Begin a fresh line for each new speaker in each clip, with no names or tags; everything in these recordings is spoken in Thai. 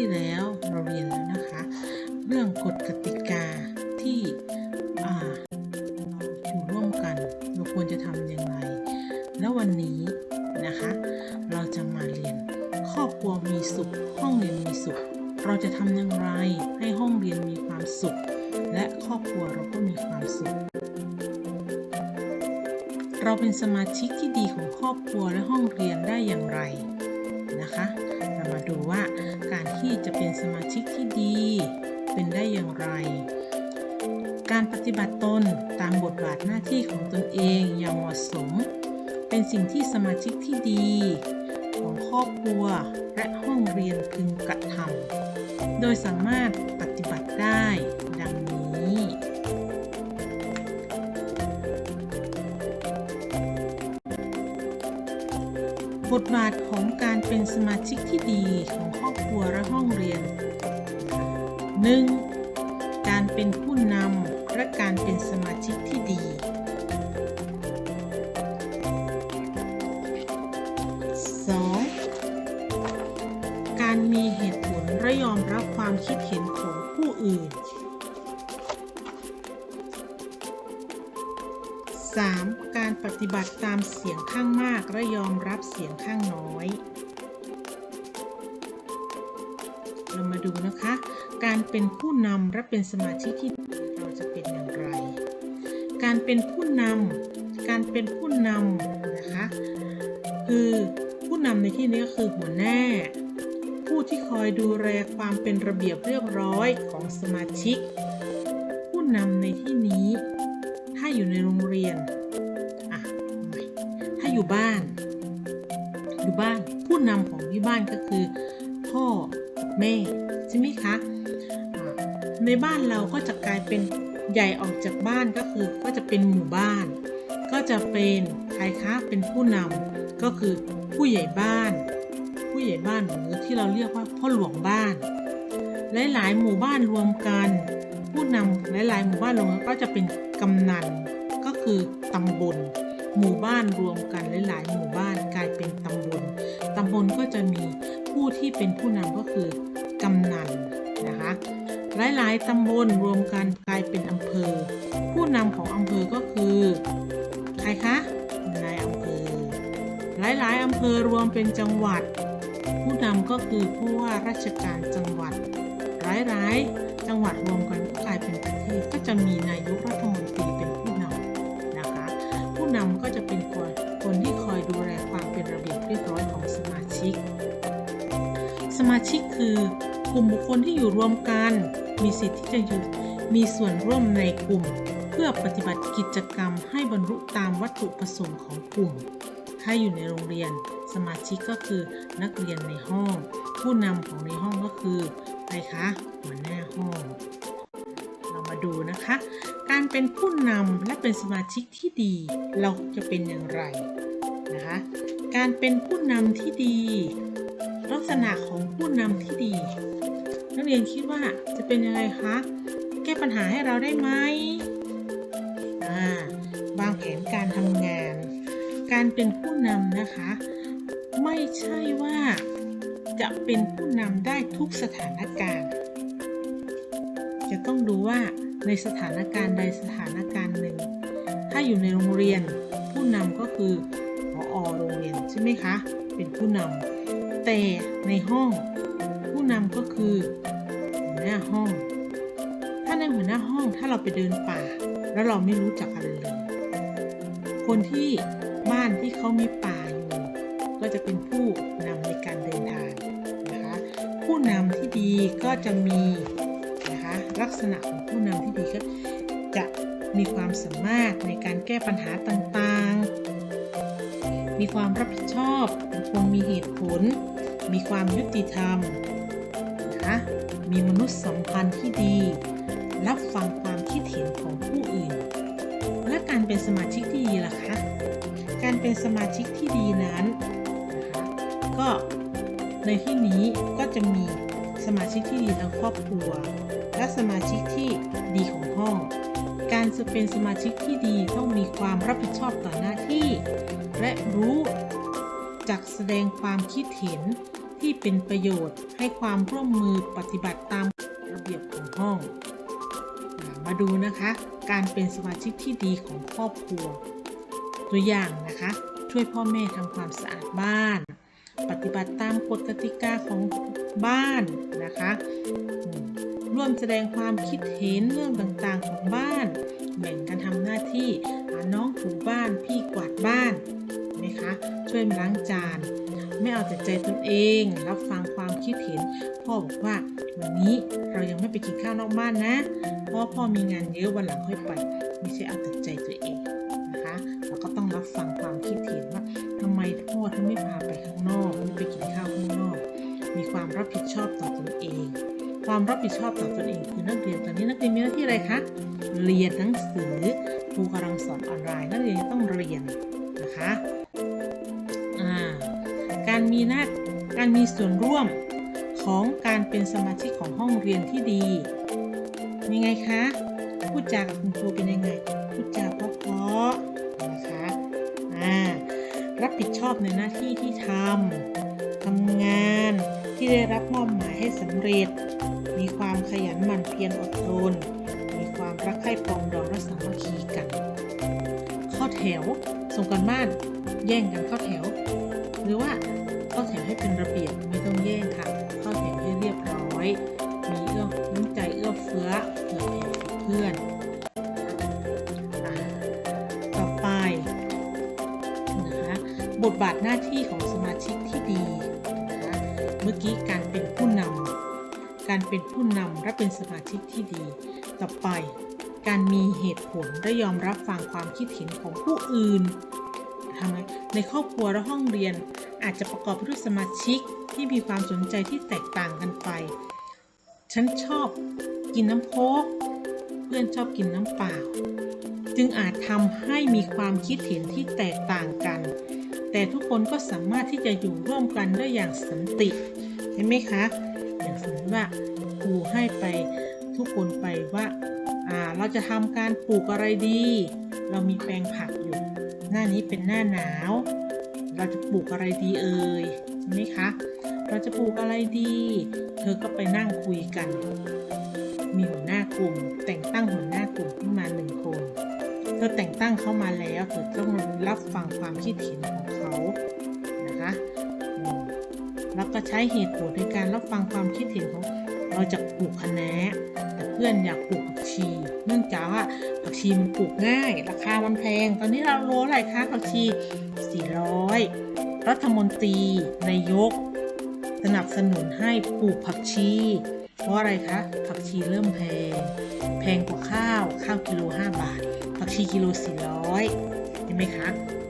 ที่แล้วเราเรียนแล้วนะคะ เรื่องกฎกติกาที่เราอยู่ร่วมกัน เราควรจะทำอย่างไร แล้ววันนี้นะคะ เราจะมาเรียนครอบครัวมีสุข ห้องเรียนมีสุข เราจะทำอย่างไรให้ห้องเรียนมีความสุข และครอบครัวเราก็มีความสุขเราเป็นสมาชิกที่ดีของครอบครัวและห้องเรียนได้อย่างไร จะเป็นสมาชิกที่ดี เป็นได้อย่างไร การปฏิบัติตนตามบทบาทหน้าที่ของตนเองอย่างเหมาะสม เป็นสิ่งที่สมาชิกที่ดี ของครอบครัวและห้องเรียนพึงกระทำโดยสามารถปฏิบัติได้ดังนี้บทบาทของการเป็นสมาชิกที่ดีของครอบ ครัวและห้องเรียน 1. การเป็นผู้นำและการเป็นสมาชิกที่ดี 2. การมีเหตุผลและยอมรับความคิดเห็นของผู้อื่น 3. การปฏิบัติตามเสียงข้างมากและยอมรับเสียงข้างน้อย ดูนะคะ การเป็นผู้นำและเป็นสมาชิกที่ดีเราจะเป็นอย่างไร การเป็นผู้นำการเป็นผู้นำนะคะคือผู้นำในที่นี้ก็คือหัวหน้า ผู้ที่คอยดูแลความเป็นระเบียบเรียบร้อยของสมาชิก ใช่ไหมคะในบ้านเราก็จะกลายเป็นใหญ่ออกจากบ้านก็คือก็จะเป็นหมู่บ้าน ก็จะเป็นใครคะเป็นผู้นำก็คือผู้ใหญ่บ้าน ผู้ใหญ่บ้านหรือที่เราเรียกว่าพ่อหลวงบ้าน หลายๆหมู่บ้านรวมกัน ผู้นำหลายๆหมู่บ้านรวมกันก็จะเป็นกำนันก็คือตำบลหมู่บ้านรวมกันหลายๆหมู่บ้านกลายเป็นตำบลตำบลก็จะมีผู้ที่เป็นผู้นำก็คือ กำนันนะคะ หลายๆตำบลรวมกันกลายเป็นอำเภอ ผู้นำของอำเภอก็คือ ใครคะนายอำเภอ หลายๆอำเภอรวมเป็นจังหวัด ผู้นำก็คือผู้ว่าราชการจังหวัด หลายๆจังหวัดรวมกันก็กลายเป็นประเทศก็จะมีนายกรัฐมนตรีเป็นผู้นำนะคะ ผู้นำก็จะเป็นคนคนที่คอยดูแลความเป็นระเบียบเรียบร้อยของสมาชิก สมาชิกคือ กลุ่มบุคคลที่อยู่รวมกัน มีสิทธิ์ที่จะมีส่วนร่วมในกลุ่ม เพื่อปฏิบัติกิจกรรมให้บรรลุตามวัตถุประสงค์ของกลุ่ม ถ้าอยู่ในโรงเรียน สมาชิกก็คือนักเรียนในห้อง ผู้นำของในห้องก็คือใครคะหัวหน้าห้อง เรามาดูนะคะ การเป็นผู้นำและเป็นสมาชิกที่ดี เราจะเป็นอย่างไรนะคะการเป็นผู้นำที่ดี ลักษณะของผู้นำที่ดี นักเรียนคิดว่าจะเป็นยังไงคะ แก้ปัญหาให้เราได้ไหมอ่าวางแผนการทำงาน การเป็นผู้นำนะคะ ไม่ใช่ว่าจะเป็นผู้นำได้ทุกสถานการณ์ จะต้องดูว่าในสถานการณ์ใดสถานการณ์หนึ่ง ถ้าอยู่ในโรงเรียนผู้นำก็คือผออโรงเรียนใช่ไหมคะ เป็นผู้นำแต่ในห้องผู้นำก็คือ วหน้าห้อง ถ้าในหัวหน้าห้องถ้าเราไปเดินป่า แล้วเราไม่รู้จักอะไรเลย คนที่บ้านที่เขามีป่าอยู่ ก็จะเป็นผู้นำในการเดินทางนะคะ ผู้นำที่ดีก็จะมีนะคะลักษณะของผู้นำที่ดีก็จะมีความสามารถในการแก้ปัญหาต่างๆ มีความรับผิดชอบเป็นคนมีเหตุผล มีความยุติธรรมนะคะ มีมนุษยสัมพันธ์ที่ดี รับฟังความคิดเห็นของผู้อื่น และการเป็นสมาชิกที่ดีล่ะคะ การเป็นสมาชิกที่ดีนั้นนะคะก็ในที่นี้ก็จะมีสมาชิกที่ดีทั้งครอบครัว และสมาชิกที่ดีของห้อง การจะเป็นสมาชิกที่ดีต้องมีความรับผิดชอบต่อหน้าที่ และรู้จักแสดงความคิดเห็น ที่เป็นประโยชน์ให้ความร่วมมือปฏิบัติตามระเบียบของห้อง มาดูนะคะ การเป็นสมาชิกที่ดีของครอบครัว ตัวอย่างนะคะ ช่วยพ่อแม่ทำความสะอาดบ้าน ปฏิบัติตามกฎกติกาของบ้านนะคะ ร่วมแสดงความคิดเห็นเรื่องต่างๆของบ้าน แบ่งกันทำหน้าที่น้องถูบ้านพี่กวาดบ้านนไหมคะ ช่วยล้างจาน ไม่เอาแต่ใจตนเอง รับฟังความคิดเห็น พ่อบอกว่าวันนี้เรายังไม่ไปกินข้าวนอกบ้านนะเพราะพ่อมีงานเยอะวันหลังค่อยไป ไม่ใช่เอาแต่ใจตัวเองนะคะเราก็ต้องรับฟังความคิดเห็นว่าทำไมพ่อถึงไม่พาไปข้างนอกไม่ไปกินข้าวข้างนอก มีความรับผิดชอบต่อตนเอง ความรับผิดชอบต่อตนเองคือนักเรียนตอนนี้นักเรียนมีหน้าที่อะไรคะเรียนหนังสือครูกำลังสอนออนไลน์นักเรียนต้องเรียนนะคะ การมีหน้าการมีส่วนร่วมของการเป็นสมาชิกของห้องเรียนที่ดี ยังไงคะพูดจากับคุณครูเป็นยังไงพูดจาเพราะๆนะคะอ่ารับผิดชอบในหน้าที่ที่ทำทำงานที่ได้รับมอบหมายให้สำเร็จ มีความขยันหมั่นเพียรอดทนมีความรักใคร่ปองดองและสามัคคีกัน เข้าแถวส่งกันบ้าน แย่งกันเข้าแถว หรือว่า บทบาทหน้าที่ของสมาชิกที่ดีนะคะเมื่อกี้การเป็นผู้นำการเป็นผู้นำและเป็นสมาชิกที่ดี ต่อไป การมีเหตุผลและยอมรับฟังความคิดเห็นของผู้อื่นทำไมในครอบครัวและห้องเรียนอาจจะประกอบไปด้วยสมาชิกที่มีความสนใจที่แตกต่างกันไป ฉันชอบกินน้ำโค้กเพื่อนชอบกินน้ำเปล่า จึงอาจทำให้มีความคิดเห็นที่แตกต่างกัน แต่ทุกคนก็สามารถที่จะอยู่ร่วมกันได้อย่างสันติเห็นไหมคะ อย่างสมมติว่าครูให้ไปทุกคนไปว่าาเราจะทำการปลูกอะไรดี เรามีแปลงผักอยู่ หน้านี้เป็นหน้าหนาว เราจะปลูกอะไรดีเอ่ยใช่ไหมคะ เราจะปลูกอะไรดี เธอก็ไปนั่งคุยกัน มีหัวหน้ากลุ่ม แต่งตั้งหัวหน้ากลุ่มขึ้นมาหนึ่งคน เธอแต่งตั้งเข้ามาแล้ว เธอต้องรับฟังความคิดเห็นของ แล้วก็ใช้เหตุผลในการรับฟังความคิดเห็นของเราจะปลูกคะน้าแต่เพื่อนอยากปลูกผักชี เนื่องจากว่าผักชีมันปลูกง่าย ราคามันแพง ตอนนี้เราโลอะไรคะผักชี 400 รัฐมนตรีนายก สนับสนุนให้ปลูกผักชี เพราะอะไรคะ ผักชีเริ่มแพง แพงกว่าข้าว ข้าวกิโล 5 บาท ผักชีกิโล 400 เห็นไหมคะ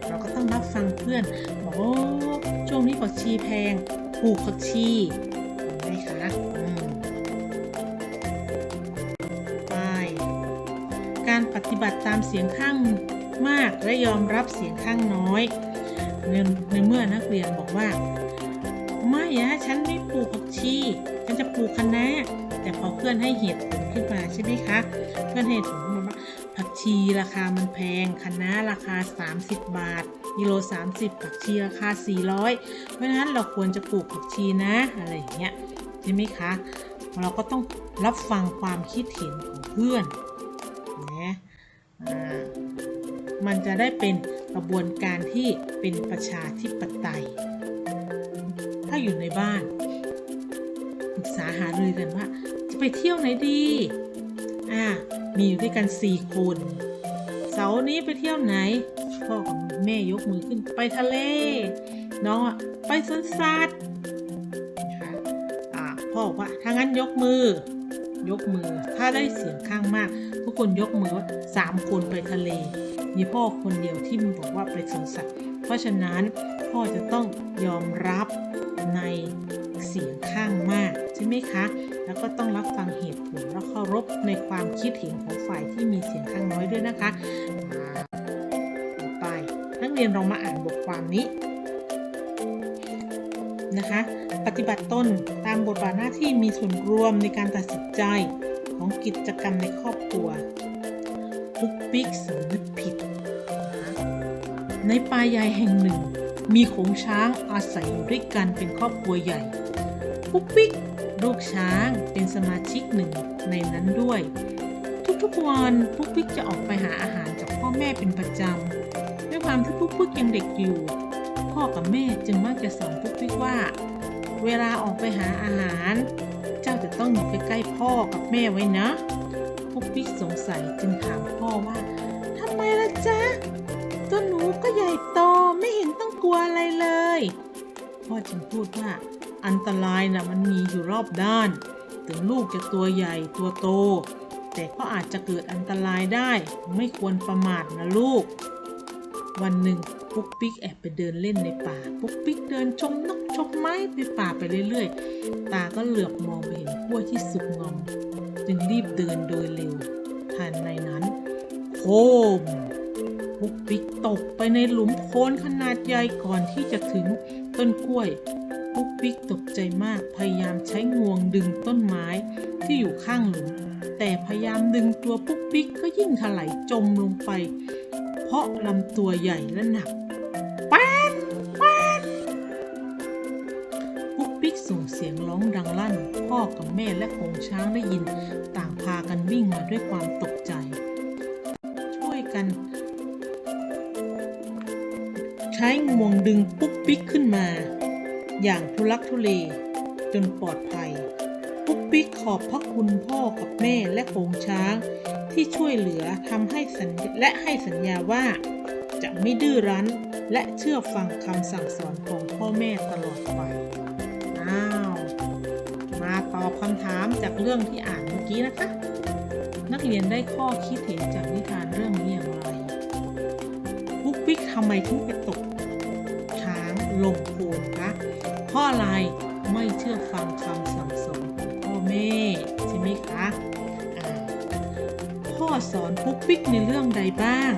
เราก็ต้องรับฟังเพื่อนบอกว่า ช่วงนี้ผักชีแพงปลูกผักชีเห็นไหมคะอืมไป การปฏิบัติตามเสียงข้างมากและยอมรับเสียงข้างน้อย ในในเมื่อนักเรียนบอกว่า ไม่อะฉันไม่ปลูกผักชี ฉันจะปลูกคะน้าแต่พอเพื่อนให้เหตุผลขึ้นมาใช่ไหมคะ เพื่อนให้เหตุผลมาว่าผักชีราคามันแพงคะน้าราคา 30 บาท กิโล 30 ผักชีราคา 400 เพราะฉะนั้นเราควรจะปลูกผักชีนะ อะไรอย่างเงี้ยใช่ไหมคะ เราก็ต้องรับฟังความคิดเห็นของเพื่อนนะมันจะได้เป็นกระบวนการที่เป็นประชาธิปไตย ถ้าอยู่ในบ้านปรึกษาหารือกันว่า จะไปเที่ยวไหนดีอ่ามีอยู่ด้วยกันสี่คน เสาร์นี้ไปเที่ยวไหนพ่อกับ แม่ยกมือขึ้นไปทะเล น้องอะไปสวนสัตว์นะคะอ่าพ่อบอกว่าถ้างั้นยกมือ ยกมือ ถ้าได้เสียงข้างมาก ทุกคนยกมือว่าสามคนไปทะเล มีพ่อคนเดียวที่บอกว่าไปสวนสัตว์ เพราะฉะนั้นพ่อจะต้องยอมรับในเสียงข้างมากใช่ไหมคะ แล้วก็ต้องรับฟังเหตุผลและเคารพในความคิดเห็นของฝ่ายที่มีเสียงข้างน้อยด้วยนะคะ รียนเรามาอ่านบทความนี้นะคะ ปฏิบัติตนตามบทบาทหน้าที่มีส่วนรวมในการตัดสินใจของกิจกรรมในครอบครัวปุ๊กปิ๊กสำนึกผิด ในป่าใหญ่แห่งหนึ่ง มีโขงช้างอาศัยอยู่ด้วยกันเป็นครอบครัวใหญ่ปุ๊กปิ๊กลูกช้างเป็นสมาชิกหนึ่งในนั้นด้วย ทุกๆวันปุ๊กปิ๊กจะออกไปหาอาหารจากพ่อแม่เป็นประจำ ความที่ปุ๊กปิ๊กยังเด็กอยู่ พ่อกับแม่จึงมักจะสอนปุ๊กปิ๊กว่า เวลาออกไปหาอาหาร เจ้าจะต้องอยู่ใกล้ๆพ่อกับแม่ไว้นะ ปุ๊กปิ๊กสงสัยจึงถามพ่อว่าทำไมล่ะจ๊ะตัวหนูก็ใหญ่โตไม่เห็นต้องกลัวอะไรเลย พ่อจึงพูดว่า อันตรายนะมันมีอยู่รอบด้าน ถึงลูกจะตัวใหญ่ตัวโต แต่ก็อาจจะเกิดอันตรายได้ ไม่ควรประมาทนะลูก วันหนึ่งปุ๊กปิ๊กแอบไปเดินเล่นในป่า ปุ๊กปิ๊กเดินชมนกชมไม้ไปป่าไปเรื่อยๆ ตาก็เหลือบมองไปเห็นกล้วยที่สุกงอม จึงรีบเดินโดยเร็วทันในนั้นโคมปุ๊กปิ๊กตกไปในหลุมโคลนขนาดใหญ่ก่อนที่จะถึงต้นกล้วย ปุ๊กปิ๊กตกใจมากพยายามใช้งวงดึงต้นไม้ที่อยู่ข้างหลุม แต่พยายามดึงตัวปุ๊กปิ๊กก็ยิ่งถลายจมลงไป เพราะลำตัวใหญ่และหนักแป๊ดแป๊ดปุ๊กปิ๊กส่งเสียงร้องดังลั่น พ่อกับแม่และโขงช้างได้ยิน ต่างพากันวิ่งมาด้วยความตกใจ ช่วยกัน ใช้งวงดึงปุ๊กปิ๊กขึ้นมา อย่างทุลักทุเลจนปลอดภัย ปุ๊กปิ๊กขอบพระคุณพ่อกับแม่และโขงช้าง ที่ช่วยเหลือทำให้สัญและให้สัญญาว่า จะไม่ดื้อรั้นและเชื่อฟังคำสั่งสอนของพ่อแม่ตลอดไป อ้าว มาตอบคำถามจากเรื่องที่อ่านเมื่อกี้นะคะ นักเรียนได้ข้อคิดเห็นจากนิทานเรื่องนี้อย่างไรปุ๊กปิ๊กทำไมถึงไปตกช้างลงโคลนคะเพราะอะไรไม่เชื่อฟังคำสั่งสอนของพ่อแม่ใช่ไหมคะ สอนปุ๊กปิ๊กในเรื่องใดบ้าง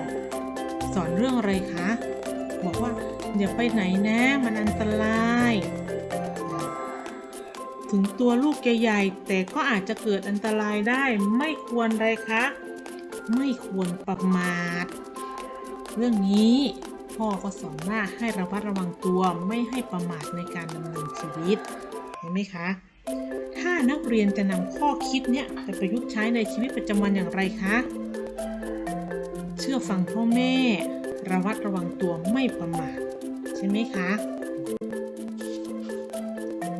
สอนเรื่องอะไรคะ บอกว่าอย่าไปไหนนะมันอันตราย ถึงตัวลูกจะใหญ่แต่ก็อาจจะเกิดอันตรายได้ ไม่ควรไรคะ ไม่ควรประมาท เรื่องนี้พ่อก็สอนว่าให้ระมัดระวังตัวไม่ให้ประมาทในการดำเนินชีวิต เห็นไหมคะ ถ้านักเรียนจะนำข้อคิดเนี่ยไปประยุกต์ใช้ในชีวิตประจำวันอย่างไรคะ เชื่อฟังพ่อแม่ ระมัดระวังตัวไม่ประมาทใช่ไหมคะ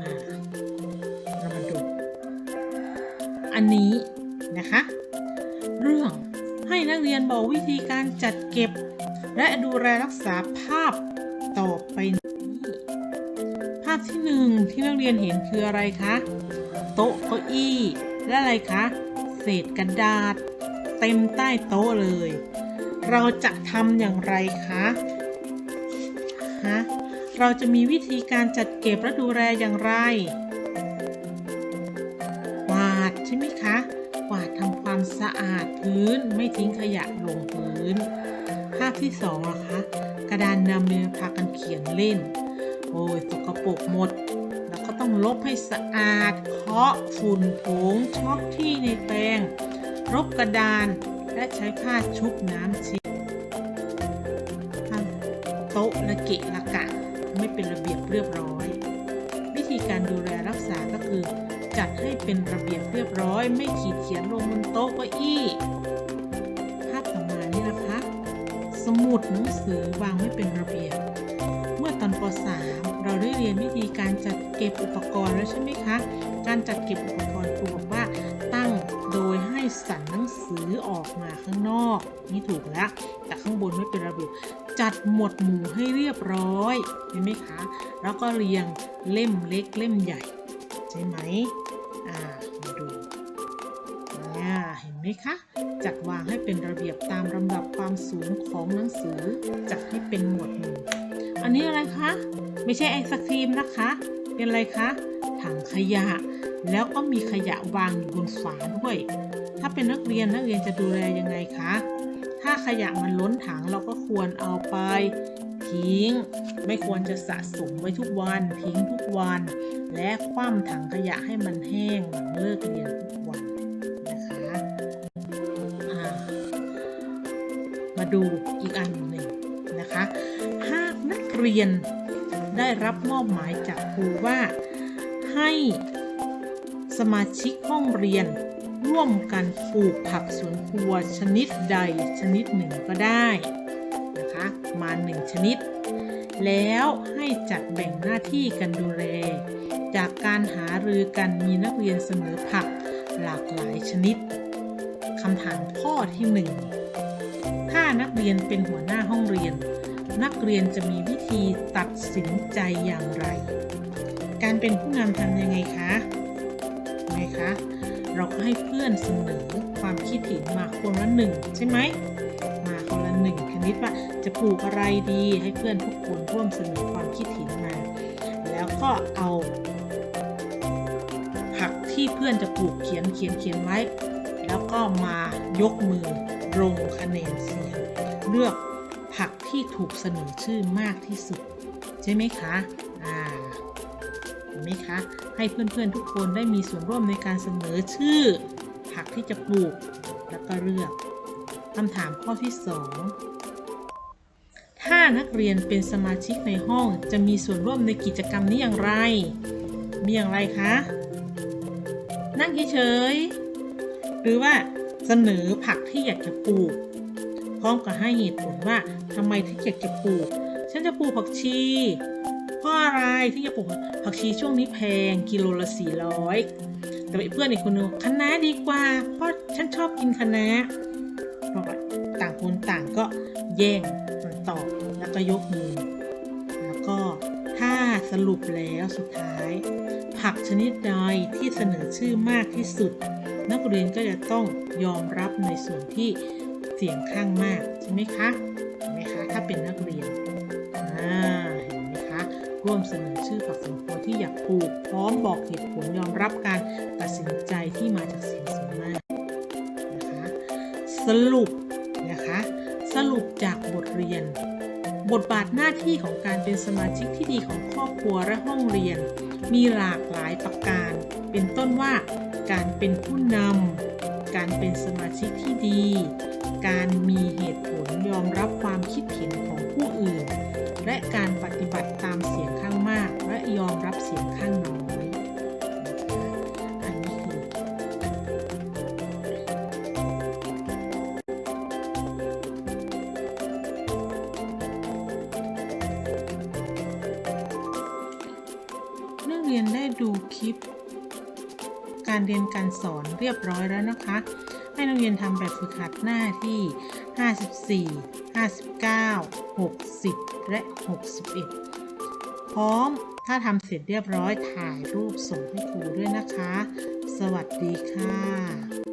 อ่าเรามาดู อันนี้นะคะ เรื่องให้นักเรียนบอกวิธีการจัดเก็บ และดูแลรักษาภาพต่อไปาพที่หนึ่งที่นักเรียนเห็นคืออะไรคะ โต๊ะเก้าอี้ และอะไรคะ เศษกระดาษ เต็มใต้โต๊ะเลย เราจะทำอย่างไรคะฮะเราจะมีวิธีการจัดเก็บและดูแลอย่างไรกวาดใช่ไหมคะกวาดทำความสะอาดพื้นไม่ทิ้งขยะลงพื้น ภาพที่สองล่ะคะ กระดานดำเนี่ยพากันเขียนเล่น โอ้ยสกปรกหมด แล้วก็ต้องลบให้สะอาด เคาะฝุ่นผงช็อกที่ในแปรงรบกระดานและใช้ผ้าชุบน้ำเช็ดผ้าโต๊ะละเกะละกะ ไม่เป็นระเบียบเรียบร้อย วิธีการดูแลรักษาก็คือ จัดให้เป็นระเบียบเรียบร้อย ไม่ขีดเขียนลงบนโต๊ะเก้าอี้ภาพต่อมานี่นะคะ สมุดหนังสือวางไว้เป็นระเบียบ ป .3 เราได้เรียนวิธีการจัดเก็บอุปกรณ์แล้วใช่ไหมคะ การจัดเก็บอุปกรณ์ครูบอกว่าตั้งโดยให้สั่นหนังสือออกมาข้างนอก นี่ถูกแล้ว แต่ข้างบนไม่เป็นระเบียบจัดหมวดหมู่ให้เรียบร้อยเห็นไหมคะ แล้วก็เรียงเล่มเล็กเล่มใหญ่ ใช่ไหมอ่ามาดูเนี่เห็นไหมคะจัดวางให้เป็นระเบียบตามลำดับความสูงของหนังสือ จัดให้เป็นหมวดหมู่ อันนี้อะไรคะ ไม่ใช่ไอศครีมนะคะ เป็นอะไรคะ ถังขยะ แล้วก็มีขยะวางอยู่บนฝาด้วย ถ้าเป็นนักเรียนนักเรียนจะดูแลยังไงคะ ถ้าขยะมันล้นถังเราก็ควรเอาไปทิ้ง ไม่ควรจะสะสมไว้ทุกวัน ทิ้งทุกวัน และคว่ำถังขยะให้มันแห้งหลังเลิกเรียนทุกวันนะคะ มาดูอีกอัน เรียนได้รับมอบหมายจากครูว่า ให้สมาชิกห้องเรียน ร่วมกันปลูกผักสวนครัวชนิดใดชนิดหนึ่งก็ได้นะคะมาหนึ่งชนิด แล้วให้จัดแบ่งหน้าที่กันดูแล จากการหารือกันมีนักเรียนเสนอผักหลากหลายชนิดคำถามข้อที่หนึ่งถ้านักเรียนเป็นหัวหน้าห้องเรียน นักเรียนจะมีวิธีตัดสินใจอย่างไร การเป็นผู้นำทำยังไงคะไงคะ เราก็ให้เพื่อนเสนอความคิดเห็นมาคนละหนึ่งใช่ไหม มาคนละหนึ่งชนิดว่าจะปลูกอะไรดีให้เพื่อนทุกคนร่วมเสนอความคิดเห็นมา แล้วก็เอาผักที่เพื่อนจะปลูกเขียนเขียนเขียนไว้ แล้วก็มายกมือลงคะแนนเสียงเลือก ที่ถูกเสนอชื่อมากที่สุด ใช่ไหมคะอ่าเห็นไหมคะ ให้เพื่อนๆทุกคนได้มีส่วนร่วมในการเสนอชื่อ ผักที่จะปลูกแล้วก็เลือกคำถามข้อที่ 2 ถ้านักเรียนเป็นสมาชิกในห้องจะมีส่วนร่วมในกิจกรรมนี้อย่างไร มีอย่างไรคะ นั่งเฉยๆหรือว่าเสนอผักที่อยากจะปลูก พร้อมกับให้เหตุผลว่าทำไมที่อยากจะปลูก ฉันจะปลูกผักชี เพราะอะไรที่จะปลูกผักชีช่วงนี้แพงกิโลละ400แต่เพื่อนอีกคนนึงคะน้าดีกว่า เพราะฉันชอบกินคะน้าบอกต่างคนต่างก็แย่งมันตอบแล้วก็ยกมือ แล้วก็ถ้าสรุปแล้วสุดท้าย ผักชนิดใดที่เสนอชื่อมากที่สุด นักเรียนก็จะต้องยอมรับในส่วนที่ เสียงข้างมากใช่ไหมคะเห็นไหมคะถ้าเป็นนักเรียนอ่าเห็นไหมคะร่วมเสนอชื่อผักสวนครัวที่อยากปลูก พร้อมบอกเหตุผลยอมรับการตัดสินใจที่มาจากเสียงส่วนมากนะคะสรุปนะคะสรุปจากบทเรียน บทบาทหน้าที่ของการเป็นสมาชิกที่ดีของครอบครัวและห้องเรียน มีหลากหลายประการ เป็นต้นว่าการเป็นผู้นำการเป็นสมาชิกที่ดี การมีเหตุผลยอมรับความคิดเห็นของผู้อื่น และการปฏิบัติตามเสียงข้างมาก และยอมรับเสียงข้างน้อยนะคะอันนี้คือ นักเรียนได้ดูคลิป การเรียนการสอนเรียบร้อยแล้วนะคะ นักเรียนทำแบบฝึกหัดหน้าที่ 54 59 60 และ 61 พร้อมถ้าทำเสร็จเรียบร้อยถ่ายรูปส่งให้ครูด้วยนะคะ สวัสดีค่ะ